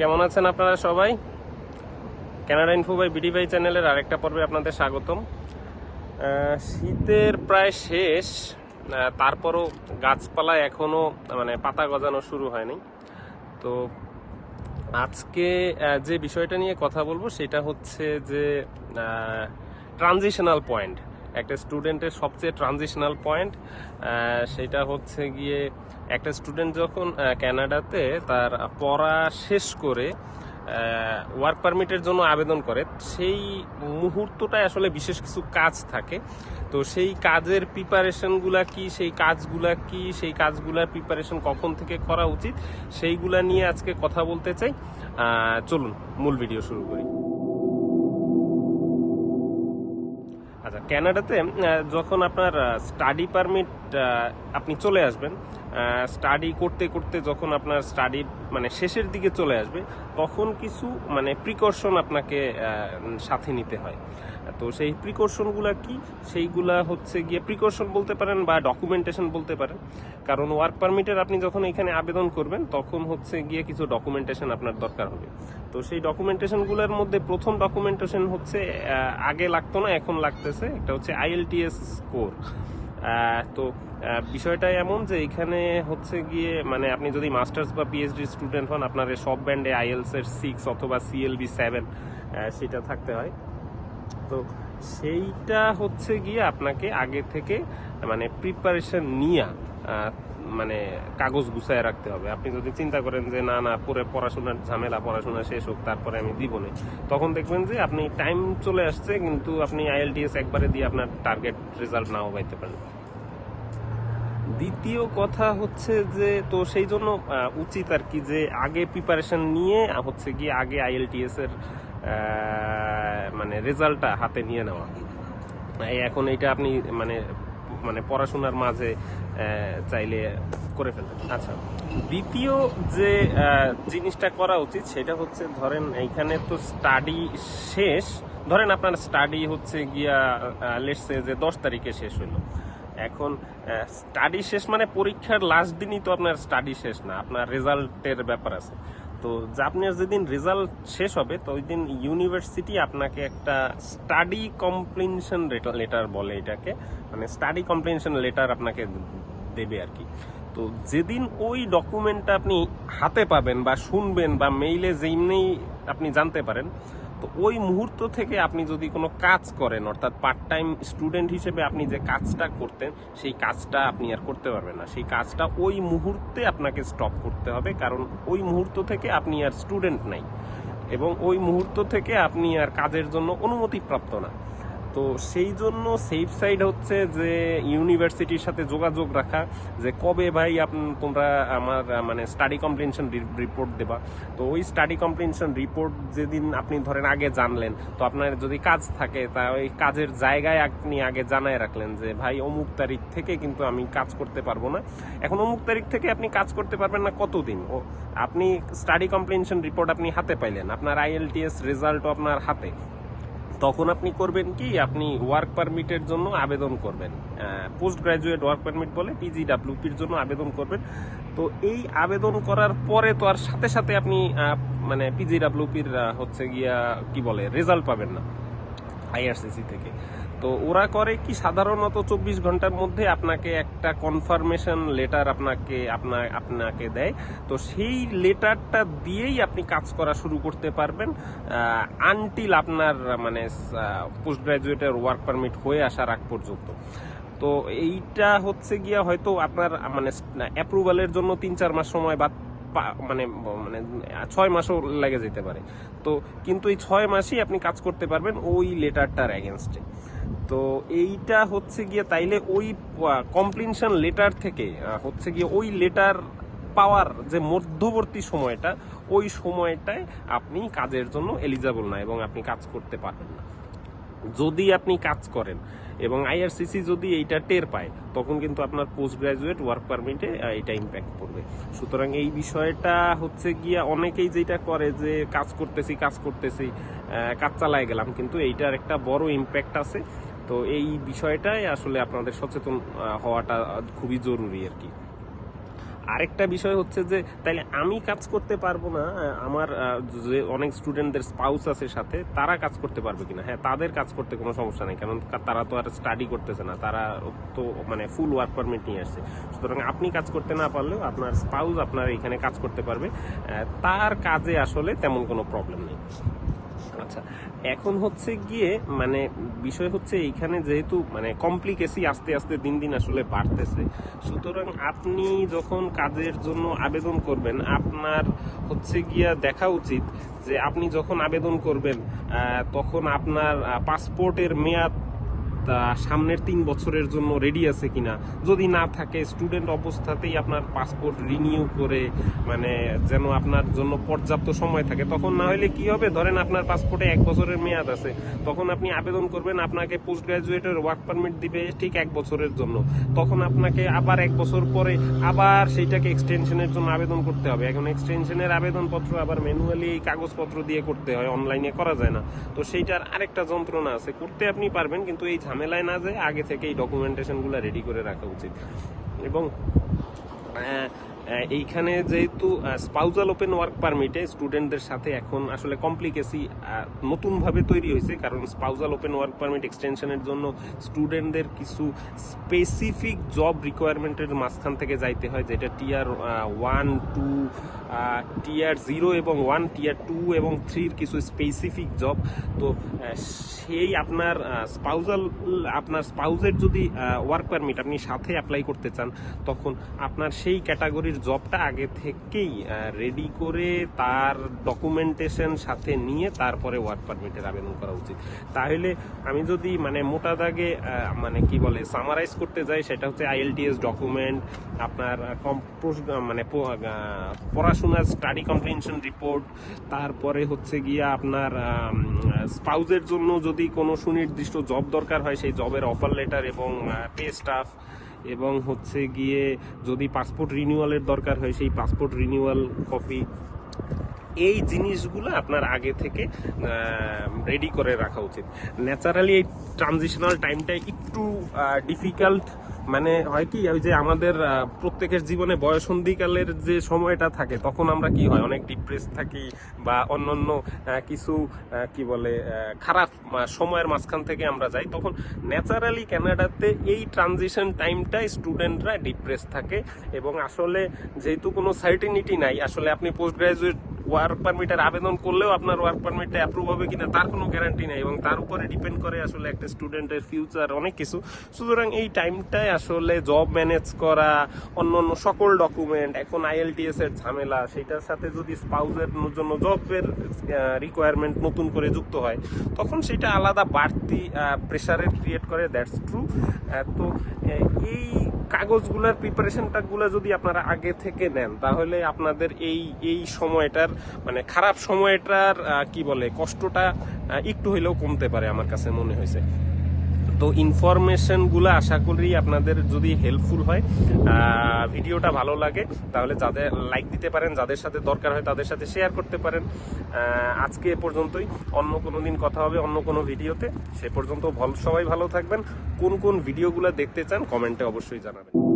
কেমন আছেন আপনারা সবাই? Canada info by BD by চ্যানেলের আরেকটা পর্বে আপনাদের স্বাগতম। শীতের প্রায় শেষ তারপরও গাছপালা এখনও মানে পাতা গজানো শুরু হয়নি। তো আজকে যে বিষয়টা নিয়ে কথা বলব সেটা হচ্ছে যে ট্রানজিশনাল পয়েন্ট একটা স্টুডেন্টের সবচেয়ে ট্রানজিশনাল পয়েন্ট সেটা হচ্ছে গিয়ে একটা স্টুডেন্ট যখন আহ, কানাডাতে তার পড়া শেষ করে ওয়ার্ক পারমিটের জন্য আবেদন করে সেই মুহূর্তটায় আসলে বিশেষ কিছু কাজ থাকে। তো সেই কাজের প্রিপারেশনগুলা কি সেই কাজগুলা কি সেই কাজগুলার প্রিপারেশন কখন থেকে করা উচিত সেইগুলা নিয়ে আজকে কথা বলতে চাই। চলুন মূল ভিডিও শুরু করি। আচ্ছা ক্যানাডাতে যখন আপনার স্টাডি পারমিট আপনি চলে আসবেন স্টাডি করতে করতে যখন আপনার স্টাডি মানে শেষের দিকে চলে আসবে, তখন কিছু মানে প্রিকশন আপনাকে সাথে নিতে হয়। তো সেই প্রিকশনগুলা কি? সেইগুলা হচ্ছে গিয়ে প্রিকশন বলতে পারেন বা ডকুমেন্টেশন বলতে পারেন। কারণ ওয়ার্ক পারমিটের আপনি যখন এখানে আবেদন করবেন, তখন হচ্ছে গিয়ে কিছু ডকুমেন্টেশন আপনার দরকার হবে। তো সেই ডকুমেন্টেশনগুলোর মধ্যে প্রথম ডকুমেন্টেশন হচ্ছে আগে লাগতো না, এখন লাগতেছে। একটা হচ্ছে আইএলটিএস স্কোর তো বিষয়টা এমন যে এখানে হচ্ছে গিয়ে মানে আপনি যদি মাস্টার্স বা পিএইচডি স্টুডেন্ট হন, আপনার সব ব্যান্ডে আইএলস এর সিক্স অথবা সিএলবি সেভেন সেটা থাকতে হয়। তো সেইটা হচ্ছে গিয়ে আপনাকে আগে থেকে মানে প্রিপারেশন নিয়ে মানে কাগজ গুছায় রাখতে হবে। আপনি যদি চিন্তা করেন যে না না, পরে পড়াশোনার ঝামেলা, পড়াশোনা শেষ হোক, তারপরে আমি দিব না, তখন দেখবেন যে আপনি টাইম চলে আসছে, কিন্তু আপনি আইএলটিএস একবারে দিয়ে আপনার টার্গেট রেজাল্ট নাও পাইতে পারেন। দ্বিতীয় কথা হচ্ছে যে, তো সেই জন্য উচিত আর কি যে আগে প্রিপারেশন নিয়ে, হচ্ছে গিয়ে আগে আইএলটিএস এর মানে রেজাল্টটা হাতে নিয়ে নেওয়া। এখন এটা আপনি মানে মানে পড়াশোনার মাঝে চাইলে করে ফেলতে পারেন। আচ্ছা দ্বিতীয় যে জিনিসটা করা উচিত সেটা হচ্ছে ধরেন এইখানে তো স্টাডি শেষ। ধরেন আপনার স্টাডি হচ্ছে গিয়া লেটসে যে দশ তারিখে শেষ হলো এখন স্টাডি শেষ মানে পরীক্ষার লাস্ট দিনই তো আপনার স্টাডি শেষ না, আপনার রেজাল্টের ব্যাপার আছে। তো আপনার যেদিন রেজাল্ট শেষ হবে, তো ওই দিন ইউনিভার্সিটি আপনাকে একটা স্টাডি কমপ্লিনশন লেটার বলে এটাকে। মানে স্টাডি কমপ্লিনশন লেটার আপনাকে দেবে আর কি। তো যেদিন ওই ডকুমেন্টটা আপনি হাতে পাবেন বা শুনবেন বা মেইলে যেমনি আপনি জানতে পারেন তো ওই মুহূর্ত থেকে আপনি যদি কোনো কাজ করেন, অর্থাৎ পার্ট টাইম স্টুডেন্ট হিসেবে আপনি যে কাজটা করতেন, সেই কাজটা আপনি আর করতে পারবেন না। সেই কাজটা ওই মুহূর্তে আপনাকে স্টপ করতে হবে, কারণ ওই মুহূর্ত থেকে আপনি আর স্টুডেন্ট নাই। এবং ওই মুহূর্ত থেকে আপনি আর কাজের জন্য অনুমতি প্রাপ্ত না। তো সেই জন্য সেফ সাইড হচ্ছে যে ইউনিভার্সিটির সাথে যোগাযোগ রাখা, যে কবে ভাই আপ- তোমরা আমার মানে স্টাডি কমপ্লেনশন রিপোর্ট দেবা। তো ওই স্টাডি কমপ্লেনশন রিপোর্ট যেদিন আপনি ধরেন আগে জানলেন, তো আপনার যদি কাজ থাকে, তা ওই কাজের জায়গায় আপনি আগে জানায় রাখলেন যে, ভাই, অমুক তারিখ থেকে কিন্তু আমি কাজ করতে পারব না। এখন অমুক তারিখ থেকে আপনি কাজ করতে পারবেন না কতদিন? ও, আপনি স্টাডি কমপ্লেনশন রিপোর্ট আপনি হাতে পাইলেন। আপনার আইএলটিএস রেজাল্টও আপনার হাতে। তখন আপনি করবেন কি, আপনি ওয়ার্ক পারমিটের জন্য আবেদন করবেন। পোস্ট গ্রাজুয়েট ওয়ার্ক পারমিট বলে পিজিডাব্লিউপির জন্য আবেদন করবেন। তো এই আবেদন করার পরে তো আর সাথে সাথে আপনি মানে পিজিডাব্লিউপির হচ্ছে গিয়া, কি বলে রেজাল্ট পাবেন না। আইআরসিসি থেকে। তো ওরা করে কি সাধারণত চব্বিশ ঘণ্টার মধ্যে আপনাকে একটা কনফার্মেশন লেটার আপনাকে আপনার আপনাকে দেয়। তো সেই লেটারটা দিয়েই আপনি কাজ করা শুরু করতে পারবেন আনটিল আপনার মানে পোস্ট গ্রাজুয়েটের ওয়ার্ক পারমিট হয়ে আসার আগ পর্যন্ত। তো এইটা হচ্ছে গিয়া হয়তো আপনার মানে অ্যাপ্রুভালের জন্য তিন চার মাস সময় বা মানে মানে ছয় মাসও লেগে যেতে পারে। তো, কিন্তু এই ছয় মাসেই আপনি কাজ করতে পারবেন ওই লেটারটার এগেনস্টে তো, এইটা হচ্ছে গিয়ে তাইলে ওই কমপ্লিনশন লেটার থেকে হচ্ছে গিয়ে ওই লেটার পাওয়ার যে মধ্যবর্তী সময়টা, ওই সময়টায় আপনি কাজের জন্য এলিজিবল না এবং আপনি কাজ করতে পারবেন না। যদি আপনি কাজ করেন এবং আইআরসিসি যদি এইটা টের পায়, তখন কিন্তু আপনার পোস্ট গ্রাজুয়েট ওয়ার্ক পারমিটে এটা ইম্প্যাক্ট করবে সুতরাং এই বিষয়টা হচ্ছে গিয়া অনেকেই যেটা করে যে কাজ করতেছি কাজ করতেছি কাজ চালায় গেলাম, কিন্তু এইটার একটা বড় ইম্প্যাক্ট আছে। তো এই বিষয়টাই আসলে আপনাদের সচেতন হওয়াটা খুবই জরুরি আর কি। আরেকটা বিষয় হচ্ছে যে, তাইলে আমি কাজ করতে পারব না আমার যে অনেক স্টুডেন্টদের স্পাউস আছে সাথে, তারা কাজ করতে পারবে কিনা? হ্যাঁ তাদের কাজ করতে কোনো সমস্যা নেই, কারণ তারা তো আর স্টাডি করতেছে না, তারা তো মানে ফুল ওয়ার্ক পারমিট নিয়ে আসছে। সুতরাং আপনি কাজ করতে না পারলেও আপনার স্পাউস আপনার এখানে কাজ করতে পারবে তার কাজে আসলে তেমন কোনো প্রবলেম নেই। আচ্ছা এখন হচ্ছে গিয়ে মানে বিষয় হচ্ছে এইখানে যেহেতু মানে কমপ্লিকেসি আস্তে আস্তে দিন দিন আসলে বাড়তেছে। সুতরাং আপনি যখন কাজের জন্য আবেদন করবেন, আপনার হচ্ছে গিয়া দেখা উচিত যে আপনি যখন আবেদন করবেন তখন আপনার পাসপোর্টের মেয়াদ সামনের তিন বছরের জন্য রেডি আছে কিনা? যদি না থাকে স্টুডেন্ট অবস্থাতেই আপনার পাসপোর্ট রিনিউ করে মানে যেন আপনার জন্য পর্যাপ্ত সময় থাকে। তখন না হলে কি হবে? ধরেন আপনার পাসপোর্টে এক বছরের মেয়াদ আছে। তখন আপনি আবেদন করবেন, আপনাকে পোস্ট গ্রাজুয়েটের ওয়ার্ক পারমিট দিবে ঠিক এক বছরের জন্য। তখন আপনাকে আবার এক বছর পরে আবার সেইটাকে এক্সটেনশনের জন্য আবেদন করতে হবে। এখন এক্সটেনশনের আবেদনপত্র আবার ম্যানুয়ালি কাগজপত্র দিয়ে করতে হয়। অনলাইনে করা যায় না। তো সেইটার আরেকটা যন্ত্রণা আছে। করতে আপনি পারবেন, কিন্তু এই ঝামেলায় না যে আগে থেকে এই ডকুমেন্টেশনগুলো রেডি করে রাখা উচিত। এবং এইখানে যেহেতু স্পাউজাল ওপেন ওয়ার্ক পারমিটে স্টুডেন্টদের সাথে এখন আসলে কমপ্লিকেসি নতুনভাবে তৈরি হয়েছে। কারণ স্পাউজাল ওপেন ওয়ার্ক পারমিট এক্সটেনশনের জন্য স্টুডেন্টদের কিছু স্পেসিফিক জব রিকোয়ারমেন্টের মাঝখান থেকে যাইতে হয়, যেটা tier one two tier zero এবং ওয়ান টিয়ার টু এবং থ্রির কিছু স্পেসিফিক জব তো সেই আপনার স্পাউজাল, আপনার স্পাউজের যদি ওয়ার্ক পারমিট আপনি সাথে অ্যাপ্লাই করতে চান, তখন আপনার সেই ক্যাটাগরির জবটা আগে থেকেই রেডি করে তার ডকুমেন্টেশন সাথে নিয়ে তারপরে ওয়ার্ক পারমিটের আবেদন করা উচিত। তাহলে আমি যদি মানে মোটা দাগে মানে কি বলে সামারাইজ করতে যাই, সেটা হচ্ছে আইএলটিএস ডকুমেন্ট আপনার মানে পড়াশোনার স্টাডি কম্প্রিহেনশন রিপোর্ট তারপরে হচ্ছে গিয়ে আপনার স্পাউজের জন্য যদি কোনো সুনির্দিষ্ট জব দরকার হয়, সেই জবের অফার লেটার এবং পে স্টাফ এবং হচ্ছে গিয়ে যদি পাসপোর্ট রিনিউয়ালের দরকার হয়, সেই পাসপোর্ট রিনিউয়াল কপি এই জিনিসগুলো আপনার আগে থেকে রেডি করে রাখা উচিত। ন্যাচারালি এই ট্রানজিশনাল টাইমটা একটু ডিফিকাল্ট মানে হয় কি, ওই যে আমাদের প্রত্যেকের জীবনে বয়সন্ধিকালের যে সময়টা থাকে, তখন আমরা কি হয়, অনেক ডিপ্রেস থাকি বা অন্যান্য কিছু কি বলে খারাপ সময়ের মাঝখান থেকে আমরা যাই, তখন ন্যাচারালি কানাডাতে এই ট্রানজিশন টাইমটাই স্টুডেন্টরা ডিপ্রেস থাকে এবং আসলে যেহেতু কোনো সার্টিনিটি নাই, আসলে আপনি পোস্ট গ্রাজুয়েট ওয়ার্ক পারমিটের আবেদন করলেও আপনার ওয়ার্ক পারমিটটা অ্যাপ্রুভ হবে কিনা তার কোনো গ্যারান্টি নেই এবং তার উপরে ডিপেন্ড করে আসলে একটা স্টুডেন্টের ফিউচার অনেক কিছু। সুতরাং এই টাইমটায় আসলে জব ম্যানেজ করা, অন্য অন্য সকল ডকুমেন্ট এখন আইএলটিএস এর ঝামেলা, সেটার সাথে যদি স্পাউজের জন্য জবের রিকোয়ারমেন্ট নতুন করে যুক্ত হয়, তখন সেটা আলাদা বাড়তি প্রেশারের ক্রিয়েট করে দ্যাটস ট্রু তো এই কাগজগুলোর প্রিপারেশনটা গুলো যদি আপনারা আগে থেকে নেন, তাহলে আপনাদের এই এই সময়টার মানে খারাপ সময়টার কি বলে, কষ্টটা একটু হইলেও কমতে পারে আমার কাছে মনে হয়েছে। তো ইনফরমেশনগুলো আশা করি আপনাদের যদি হেল্পফুল হয় ভিডিওটা ভালো লাগে, তাহলে যাদের লাইক দিতে পারেন, যাদের সাথে দরকার হয় তাদের সাথে শেয়ার করতে পারেন। আজকে এ পর্যন্তই। অন্য কোনো দিন কথা হবে অন্য কোনো ভিডিওতে। সে পর্যন্ত ভালো- সবাই ভালো থাকবেন। কোন কোন ভিডিওগুলো দেখতে চান কমেন্টে অবশ্যই জানাবেন।